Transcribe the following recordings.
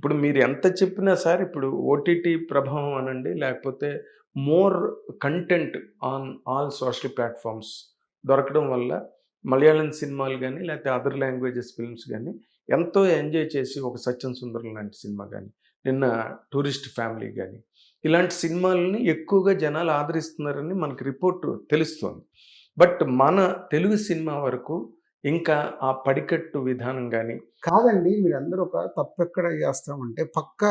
ఇప్పుడు మీరు ఎంత చెప్పినా సార్ ఇప్పుడు ఓటీటీ ప్రభావం అనండి లేకపోతే more content on all social platforms దొరకడం వల్ల మలయాళం సినిమాలు కానీ లేకపోతే అదర్ లాంగ్వేజెస్ ఫిల్మ్స్ కానీ ఎంతో ఎంజాయ్ చేసి ఒక సత్యం సుందరం లాంటి సినిమా కానీ నిన్న టూరిస్ట్ ఫ్యామిలీ కానీ ఇలాంటి సినిమాలని ఎక్కువగా జనాలు ఆదరిస్తున్నారని మనకి రిపోర్ట్ తెలుస్తోంది. బట్ మన తెలుగు సినిమా వరకు ఇంకా ఆ పడికట్టు విధానం కానీ కాదండి మీరు అందరూ ఒక తప్పు ఎక్కడ చేస్తామంటే పక్క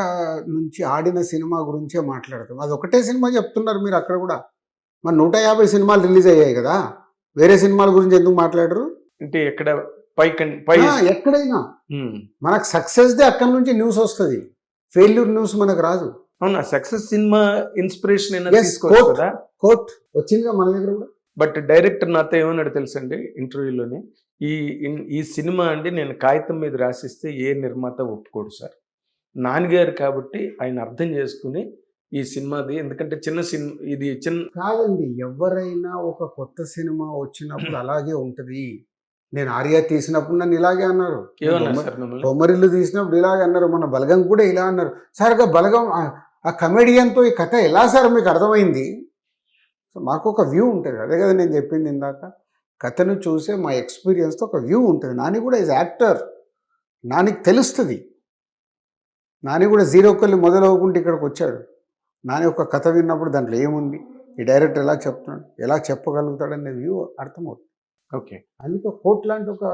నుంచి ఆడిన సినిమా గురించే మాట్లాడతాం. అది ఒకటే సినిమా చెప్తున్నారు మీరు అక్కడ కూడా. మరి నూట యాభై సినిమాలు రిలీజ్ అయ్యాయి కదా? వేరే సినిమాల గురించి ఎందుకు మాట్లాడరు? అంటే ఎక్కడ పై పై ఎక్కడైనా. మనకు సక్సెస్ దే అక్కడ నుంచి న్యూస్ వస్తుంది. ఫెయిల్యూర్ న్యూస్ మనకు రాదు. అవునా? సక్సెస్ సినిమా ఇన్స్పిరేషన్ కోర్ట్ వచ్చిందిగా మన దగ్గర కూడా? బట్ డైరెక్టర్ నాతో ఏమన్నాడు తెలుసండి ఇంటర్వ్యూలోనే? ఈ ఈ సినిమా అండి నేను కాగితం మీద రాసిస్తే ఏ నిర్మాత ఒప్పుకోడు సార్. నాన్నగారు కాబట్టి ఆయన అర్థం చేసుకుని ఈ సినిమాది ఎందుకంటే చిన్న సినిమా ఇది చిన్న కాదండి ఎవరైనా ఒక కొత్త సినిమా వచ్చినప్పుడు అలాగే ఉంటది. నేను ఆర్య తీసినప్పుడు నన్ను ఇలాగే అన్నారు. బొమ్మరిల్లు తీసినప్పుడు ఇలాగే అన్నారు. మన బలగం కూడా ఇలా అన్నారు. సార్ బలగం ఆ- ఆ కమెడియన్తో ఈ కథ ఎలా సార్ మీకు అర్థమైంది? సో మాకు ఒక వ్యూ ఉంటుంది. అదే కదా నేను చెప్పింది ఇందాక. కథను చూసే మా ఎక్స్పీరియన్స్తో ఒక వ్యూ ఉంటుంది. నాని కూడా ఈజ్ యాక్టర్ నానికి తెలుస్తుంది. నాని కూడా జీరో కల్లి మొదలవుకుంటే ఇక్కడికి వచ్చాడు. నాని ఒక కథ విన్నప్పుడు దాంట్లో ఏముంది? ఈ డైరెక్టర్ ఎలా చెప్తున్నాడు? ఎలా చెప్పగలుగుతాడనే వ్యూ అర్థమవుతుంది. ఓకే. అందుకే కోట్ లాంటి ఒక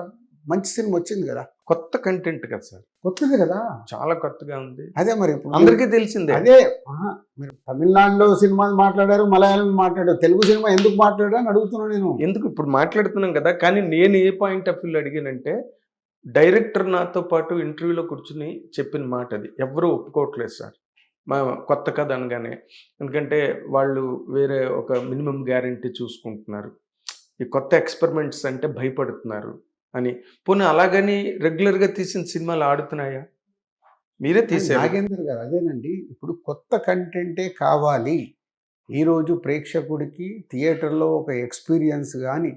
మంచి సినిమా వచ్చింది కదా? కొత్త కంటెంట్ కదా సార్. కొత్తది కదా? చాలా కొత్తగా ఉంది. అదే మరి అందరికీ తెలిసిందే. అదే మీరు తమిళనాడులో సినిమా మాట్లాడారు మలయాళం మాట్లాడారు తెలుగు సినిమా ఎందుకు మాట్లాడారు అని అడుగుతున్నాను నేను. ఎందుకు ఇప్పుడు మాట్లాడుతున్నాం కదా? కానీ నేను ఏ పాయింట్ ఆఫ్ వ్యూలో అడిగానంటే డైరెక్టర్ నాతో పాటు ఇంటర్వ్యూలో కూర్చుని చెప్పిన మాట అది. ఎవరు ఒప్పుకోవట్లేదు సార్. మా కొత్త కథ అనగానే. ఎందుకంటే వాళ్ళు వేరే ఒక మినిమం గ్యారంటీ చూసుకుంటున్నారు. ఈ కొత్త ఎక్స్పెరిమెంట్స్ అంటే భయపడుతున్నారు. అని. పోనీ అలాగని రెగ్యులర్గా తీసిన సినిమాలు ఆడుతున్నాయా? మీరే తీసారు నాగేంద్ర గారు అదేనండి. ఇప్పుడు కొత్త కంటెంటే కావాలి. ఈరోజు ప్రేక్షకుడికి థియేటర్లో ఒక ఎక్స్పీరియన్స్ కానీ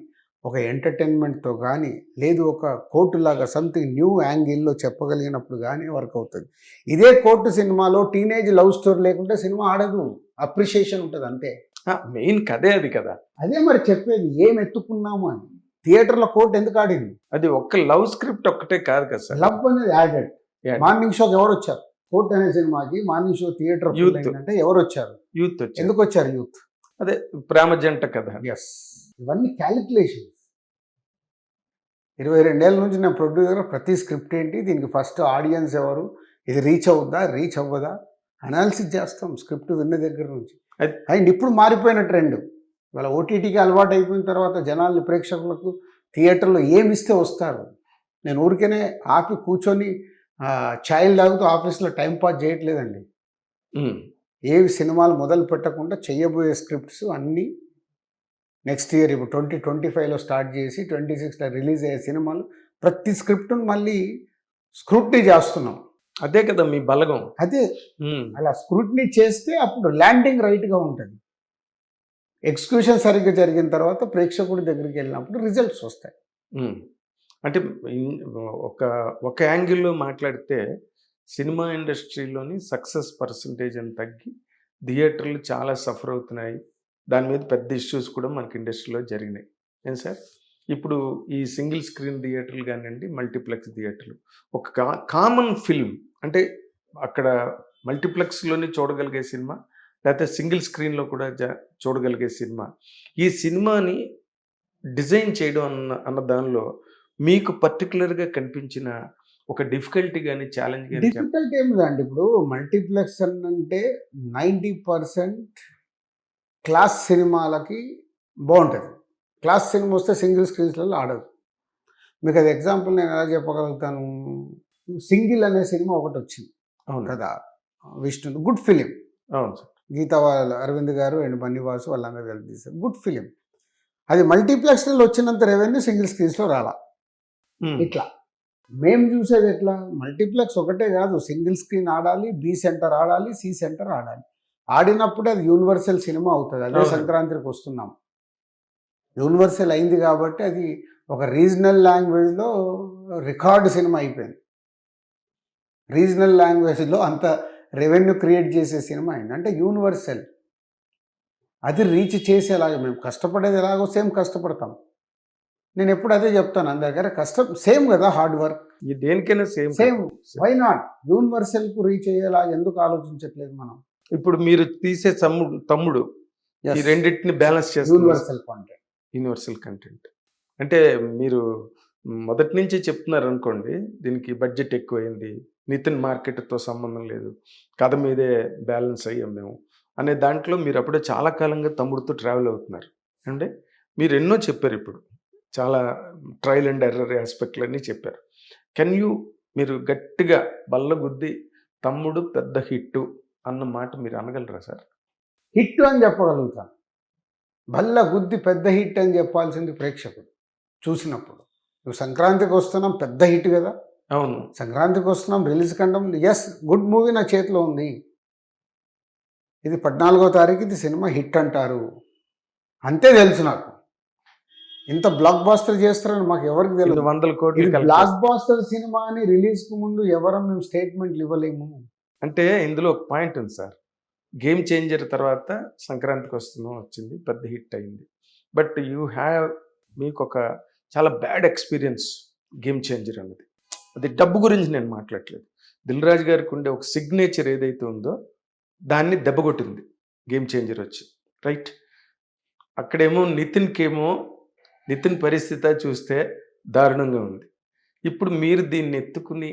ఒక ఎంటర్టైన్మెంట్తో కానీ లేదు ఒక కోర్టు లాగా సంథింగ్ న్యూ యాంగిల్లో చెప్పగలిగినప్పుడు కానీ వర్క్ అవుతుంది. ఇదే కోర్టు సినిమాలో టీనేజ్ లవ్ స్టోరీ లేకుంటే సినిమా ఆడదు. అప్రిషియేషన్ ఉంటుంది అంతే. మెయిన్ కథే అది కదా. అదే మరి చెప్పేది ఏం ఎత్తుకున్నాము అని. థియేటర్లో కోర్టు ఎందుకు ఆడింది? అది ఒక్క లవ్ స్క్రిప్ట్ ఒక్కటే కాదు కదా సార్. లవ్ అనేది యాడెడ్. మార్నింగ్ షోకి ఎవరు వచ్చారు? కోర్ట్ అనే సినిమాకి మార్నింగ్ షో థియేటర్ Youth. అంటే ఎవరు వచ్చారు? యూత్ ఎందుకు వచ్చారు యూత్ అదే ప్రేమ జంట కథ ఎస్ ఇవన్నీ క్యాలిక్యులేషన్స్ ఇరవై రెండేళ్ళ నుంచి నేను ప్రొడ్యూసర్ ప్రతి స్క్రిప్ట్ ఏంటి? దీనికి ఫస్ట్ ఆడియన్స్ ఎవరు? ఇది రీచ్ అవుద్దా? రీచ్ అవ్వదా? అనాలిసిస్ చేస్తాం స్క్రిప్ట్ విన్న దగ్గర నుంచి. అండ్ ఇప్పుడు మారిపోయిన ట్రెండ్ ఇవాళ ఓటీటీకి అలవాటు అయిపోయిన తర్వాత జనాలు ప్రేక్షకులకు థియేటర్లో ఏమి ఇస్తే వస్తారు. నేను ఊరికేనే ఆపి కూర్చొని చైల్డ్ తాగుతూ ఆఫీస్లో టైం పాస్ చేయట్లేదండి. ఏవి సినిమాలు మొదలు పెట్టకుండా చేయబోయే స్క్రిప్ట్స్ అన్నీ నెక్స్ట్ ఇయర్ ఇప్పుడు ట్వంటీ ట్వంటీ ఫైవ్లో స్టార్ట్ చేసి ట్వంటీ సిక్స్లో రిలీజ్ అయ్యే సినిమాలు ప్రతి స్క్రిప్ట్ను మళ్ళీ స్క్రూట్నీ చేస్తున్నాం. అదే కదా మీ బలగం. అదే. అలా స్క్రూట్నీ చేస్తే అప్పుడు ల్యాండింగ్ రైట్గా ఉంటుంది. ఎగ్జిక్యూషన్ సరిగ్గా జరిగిన తర్వాత ప్రేక్షకుడి దగ్గరికి వెళ్ళినప్పుడు రిజల్ట్స్ వస్తాయి. అంటే ఒక ఒక యాంగిల్లో మాట్లాడితే సినిమా ఇండస్ట్రీలోని సక్సెస్ పర్సంటేజ్ అని తగ్గి థియేటర్లు చాలా సఫర్ అవుతున్నాయి. దాని మీద పెద్ద ఇష్యూస్ కూడా మనకి ఇండస్ట్రీలో జరిగినాయి. ఏం సార్? ఇప్పుడు ఈ సింగిల్ స్క్రీన్ థియేటర్లు కానివ్వండి మల్టీప్లెక్స్ థియేటర్లు. ఒక కా కామన్ ఫిల్మ్ అంటే అక్కడ మల్టీప్లెక్స్లోనే చూడగలిగే సినిమా లేకపోతే సింగిల్ స్క్రీన్లో కూడా జ చూడగలిగే సినిమా. ఈ సినిమాని డిజైన్ చేయడం అన్న అన్న దానిలో మీకు పర్టికులర్గా కనిపించిన ఒక డిఫికల్టీ కానీ ఛాలెంజ్ కానీ డిఫికల్ట్ ఏమి లేదండి. ఇప్పుడు మల్టీప్లెక్స్ అని అంటే నైంటీ పర్సెంట్ క్లాస్ సినిమాలకి బాగుంటుంది. క్లాస్ సినిమా వస్తే సింగిల్ స్క్రీన్స్లలో ఆడదు. మీకు అది ఎగ్జాంపుల్ నేను ఎలా చెప్పగలుగుతాను? సింగిల్ అనే సినిమా ఒకటి వచ్చింది అవును. కదా! Vishnu good film. అవును సార్. గీతా వాళ్ళ అరవింద్ గారు అండ్ బన్నీవాసు వాళ్ళందరూ కలిసి తీశారు. Good film. అది మల్టీప్లెక్స్లో వచ్చినంత రెవెన్యూ సింగిల్ స్క్రీన్స్లో రాలా. ఇట్లా. మేము చూసేది ఎట్లా? మల్టీప్లెక్స్ ఒకటే కాదు. సింగిల్ స్క్రీన్ ఆడాలి బి సెంటర్ ఆడాలి సి సెంటర్ ఆడాలి. ఆడినప్పుడే అది యూనివర్సల్ సినిమా అవుతుంది. అదే. సంక్రాంతికి వస్తున్నాం. యూనివర్సల్ అయింది కాబట్టి అది ఒక రీజనల్ లాంగ్వేజ్లో రికార్డు సినిమా అయిపోయింది. రీజనల్ లాంగ్వేజ్లో అంత రెవెన్యూ క్రియేట్ చేసే సినిమా అయింది. అంటే యూనివర్సల్ అది రీచ్ చేసేలాగా మేము కష్టపడేది ఎలాగో సేమ్ కష్టపడతాం. నేను ఎప్పుడు అదే చెప్తాను అందరికీ కష్టం సేమ్ కదా హార్డ్ వర్క్ దేనికైనా సేమ్ సేమ్ వై నాట్ యూనివర్సల్కు రీచ్ అయ్యేలా ఎందుకు ఆలోచించట్లేదు మనం? ఇప్పుడు మీరు తీసే తమ్ముడు తమ్ముడు ఈ రెండింటిని బ్యాలెన్స్ చేస్తారు యూనివర్సల్ కాంటెంట్ యూనివర్సల్ కంటెంట్ అంటే మీరు మొదటి నుంచి చెప్తున్నారు అనుకోండి దీనికి బడ్జెట్ ఎక్కువైంది నితిన్ మార్కెట్తో సంబంధం లేదు. కథ మీదే బ్యాలెన్స్ అయ్యాం మేము. అనే దాంట్లో మీరు అప్పుడే చాలా కాలంగా తమ్ముడితో ట్రావెల్ అవుతున్నారు. అంటే మీరు ఎన్నో చెప్పారు ఇప్పుడు. చాలా ట్రయల్ అండ్ ఎర్రర్ ఆస్పెక్ట్లు అన్నీ చెప్పారు. కెన్ యూ మీరు గట్టిగా బల్ల గుద్ది తమ్ముడు పెద్ద హిట్టు అన్న మాట మీరు అనగలరా సార్? హిట్ అని చెప్పగలుగుతాను బల్ల గుద్ది పెద్ద హిట్ అని చెప్పాల్సింది ప్రేక్షకుడు. చూసినప్పుడు. నువ్వు సంక్రాంతికి వస్తున్నాం పెద్ద హిట్ కదా. అవును. సంక్రాంతికి వస్తున్నాం రిలీజ్ కండం. ఎస్ గుడ్ మూవీ నా చేతిలో ఉంది. ఇది పద్నాలుగో తారీఖు ఇది సినిమా హిట్ అంటారు. అంతే తెలుసు నాకు. ఇంత బ్లాక్ బాస్టర్ చేస్తారని మాకు ఎవరికి తెలియదు వందల కోట్లు బ్లాక్ బాస్టర్ సినిమా అని రిలీజ్కు ముందు ఎవరం మేము స్టేట్మెంట్లు ఇవ్వలేము. అంటే ఇందులో ఒక పాయింట్ ఉంది సార్. గేమ్ చేంజర్ తర్వాత సంక్రాంతికి వస్తున్నాం వచ్చింది పెద్ద హిట్ అయింది. బట్ యూ హ్యావ్ మీకు ఒక చాలా బ్యాడ్ ఎక్స్పీరియన్స్ గేమ్ చేంజర్ అన్నది. అది డబ్బు గురించి నేను మాట్లాడలేదు. దిల్ రాజు గారికి ఉండే ఒక సిగ్నేచర్ ఏదైతే ఉందో దాన్ని దెబ్బగొట్టింది గేమ్ చేంజర్ వచ్చి. రైట్ అక్కడేమో నితిన్కేమో నితిన్ పరిస్థితి చూస్తే దారుణంగా ఉంది. ఇప్పుడు మీరు దీన్ని ఎత్తుకుని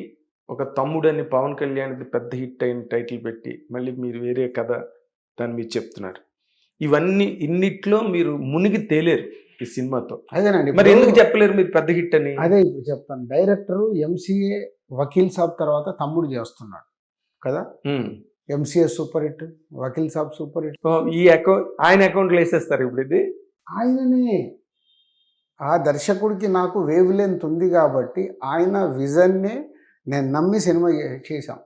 ఒక తమ్ముడని పవన్ కళ్యాణ్ది పెద్ద హిట్ అయిన టైటిల్ పెట్టి మళ్ళీ మీరు వేరే కథ దాన్ని మీరు చెప్తున్నారు. ఇవన్నీ ఇన్నిట్లో మీరు మునిగి తేలేరు. ఈ సినిమాతో. అదేనండి మరి ఎందుకు చెప్పలేరు మీరు పెద్ద హిట్ అని? అదే ఇప్పుడు చెప్తాను. డైరెక్టర్ ఎంసీఏ వకీల్ సాబ్ తర్వాత తమ్ముడు చేస్తున్నాడు కదా. MCA super hit Vakeel Saab super hit. ఈ అకౌంట్ ఆయన అకౌంట్లో వేసేస్తారు ఇప్పుడు ఇది? ఆయననే. ఆ దర్శకుడికి నాకు వేవ్ లెంత్ ఉంది కాబట్టి ఆయన విజన్నే నేను నమ్మి సినిమా చేశాం.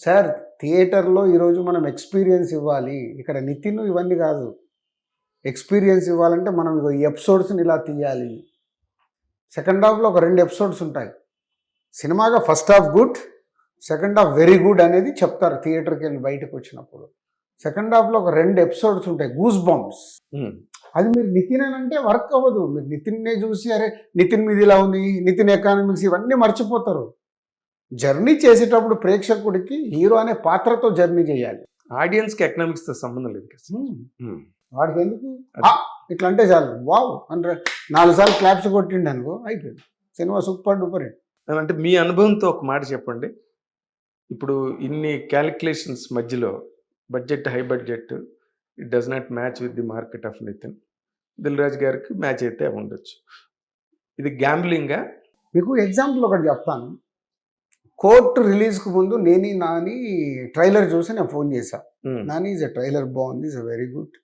సార్ థియేటర్లో ఈరోజు మనం ఎక్స్పీరియన్స్ ఇవ్వాలి. ఇక్కడ నితిన్ ఇవన్నీ కాదు. ఎక్స్పీరియన్స్ ఇవ్వాలంటే మనం ఈ ఎపిసోడ్స్ని ఇలా తీయాలి. సెకండ్ హాఫ్లో ఒక రెండు ఎపిసోడ్స్ ఉంటాయి. సినిమాగా first half good second half very good అనేది చెప్తారు థియేటర్కి వెళ్ళి బయటకు వచ్చినప్పుడు. సెకండ్ హాఫ్లో ఒక రెండు ఎపిసోడ్స్ ఉంటాయి గూస్ బాంబ్స్. అది మీరు నితిన్ అని అంటే వర్క్ అవ్వదు. మీరు నితిన్నే చూసి అరే నితిన్ మీది ఇలా ఉంది నితిన్ ఎకానమిక్స్ ఇవన్నీ మర్చిపోతారు. జర్నీ చేసేటప్పుడు ప్రేక్షకుడికి హీరో అనే పాత్రతో జర్నీ చేయాలి. ఆడియన్స్కి ఎకనామిక్స్తో సంబంధం లేదు. వాడికి ఎందుకు ఇట్లా అంటే చాలు. వావ్ అంటే నాలుగు సార్లు క్లాప్స్ కొట్టిండు అనుకో అయిపోయింది. సినిమా సూపర్ డూపర్ హిట్. అంటే మీ అనుభవంతో ఒక మాట చెప్పండి. ఇప్పుడు ఇన్ని క్యాలిక్యులేషన్స్ మధ్యలో budget high budget it does not match with the market of Nithin. Dil Raju గారికి మ్యాచ్ అయితే ఉండొచ్చు. ఇది గ్యాంబ్లింగా. మీకు ఎగ్జాంపుల్ ఒకటి చెప్తాను. కోర్టు రిలీజ్కి ముందు నేని నాని ట్రైలర్ చూసి నేను ఫోన్ చేశాను నాని ఈజ్ అ ట్రైలర్ బాగుంది ఇస్ అ వెరీ గుడ్.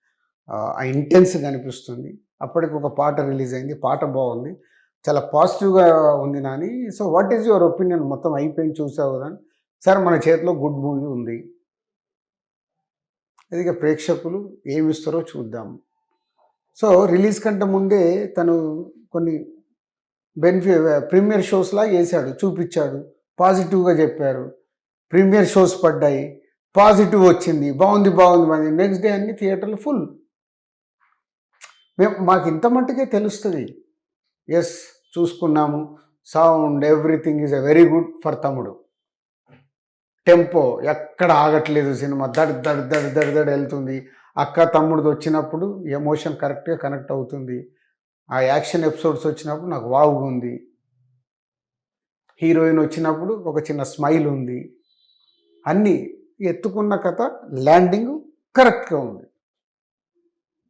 ఆ ఇంటెన్స్గా అనిపిస్తుంది. అప్పటికి ఒక పాట రిలీజ్ అయింది. పాట బాగుంది. చాలా పాజిటివ్గా ఉంది Nani. So what is your opinion మొత్తం అయిపోయింది చూసావు కదా. సార్ మన చేతిలో గుడ్ మూవీ ఉంది. అది ప్రేక్షకులు ఏమి ఇస్తారో చూద్దాం. సో రిలీజ్ కంటే ముందే తను కొన్ని బెనిఫి ప్రీమియర్ షోస్లా వేశాడు వేసాడు చూపించాడు. పాజిటివ్గా చెప్పారు. ప్రీమియర్ షోస్ పడ్డాయి. పాజిటివ్ వచ్చింది. బాగుంది బాగుంది. మరి నెక్స్ట్ డే అన్ని థియేటర్లు ఫుల్ మేము మాకు ఇంత మట్టుకే తెలుస్తుంది. ఎస్ చూసుకున్నాము. Sound everything is a very good for Thammudu. Tempo ఎక్కడ ఆగట్లేదు సినిమా. దడ్ దడ్ దడ్ దడ్ దడ్ వెళ్తుంది. అక్క తమ్ముడిది వచ్చినప్పుడు ఎమోషన్ కరెక్ట్గా కనెక్ట్ అవుతుంది. ఆ యాక్షన్ ఎపిసోడ్స్ వచ్చినప్పుడు నాకు వావుగా ఉంది. హీరోయిన్ వచ్చినప్పుడు ఒక చిన్న స్మైల్ ఉంది. అన్నీ ఎత్తుకున్న కథ ల్యాండింగ్ కరెక్ట్గా ఉంది.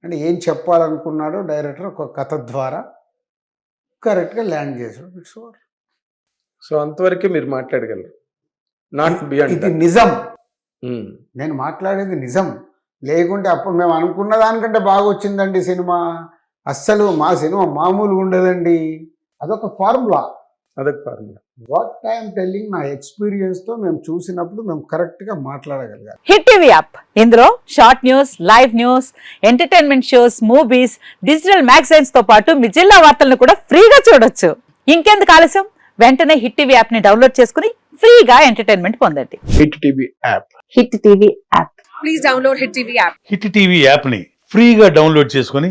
అంటే ఏం చెప్పాలనుకున్నాడో డైరెక్టర్ ఒక కథ ద్వారా కరెక్ట్గా ల్యాండ్ చేశాడు ఇట్స్ ఓవర్. సో అంతవరకే మీరు మాట్లాడగలరు. నాట్ ఇది బియాండ్ నిజం. నేను మాట్లాడేది నిజం. లేకుంటే అప్పుడు మేము అనుకున్న దానికంటే బాగా వచ్చిందండి సినిమా. అస్సలు మా సినిమా మామూలుగా ఉండదండి అదొక ఫార్ములా. అదొక ఫార్ములా వాట్ ఐఎమ్ టెల్లింగ్ నా ఎక్స్పీరియన్స్తో మేము చూసినప్పుడు మేము కరెక్ట్గా మాట్లాడగలిగాం. హిట్ టీవీ యాప్ ఇందులో short news live news entertainment shows movies digital మ్యాగజైన్స్తో పాటు మీ జిల్లా వార్తలను కూడా ఫ్రీగా చూడొచ్చు. ఇంకెందుకు ఆలస్యం? వెంటనే హిట్ టీవీ యాప్ని డౌన్లోడ్ చేసుకుని ఫ్రీగా ఎంటర్టైన్మెంట్ పొందండి. Hit TV app hit TV app please download Hit TV app. Hit TV యాప్ని ఫ్రీగా డౌన్లోడ్ చేసుకొని